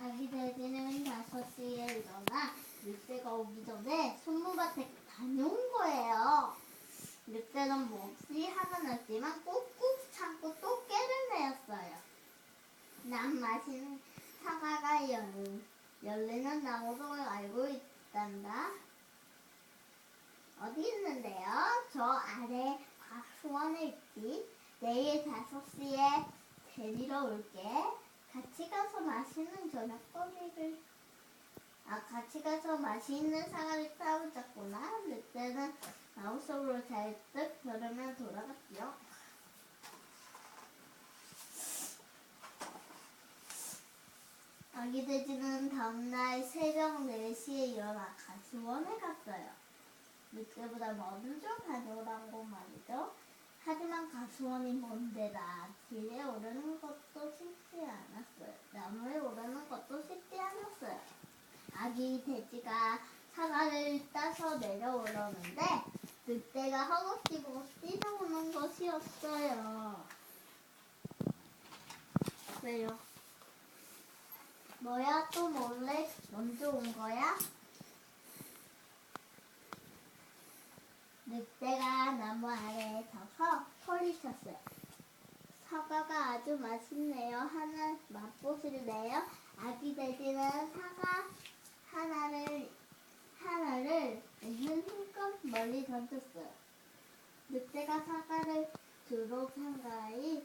아기 돼지는 5시에 일어나 늑대가 오기 전에 손모밭에 다녀온 거예요. 늑대는 몹시 화가 났지만 꾹꾹 참고 또 깨를 내었어요. 난 맛있는 사과가 열, 열리는 나무도 알고 있단다. 어디 있는데요? 저 아래 과수원에 있지. 내일 5시에 데리러 올게. 같이 가서 맛있는 저녁거리를 아 같이 가서 맛있는 사과를 따오자꾸나 늑대는 마음속으로 잘뜩 걸으며 돌아갔지요. 아기 돼지는 다음날 새벽 4시에 일어나 가수원에 갔어요. 늑대보다 먼저 다녀오라고 말이죠. 하지만 가수원이 먼데다 길에 오르는 것도 쉽지 않았어요. 나무에 오르는 것도 쉽지 않았어요. 아기 돼지가 사과를 따서 내려오려는데 늑대가 허겁지겁 뛰어오는 것이었어요. 왜요? 뭐야 또 몰래 먼저 온 거야? 늑대가 나무 아래에 서서 소리쳤어요. 사과가 아주 맛있네요. 하나 맛보실래요? 아기 돼지는 사과 하나를 하나를 있는 힘껏 멀리 던졌어요. 늑대가 사과를 주로 상가이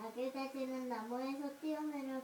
아기 돼지는 나무에서 뛰어내려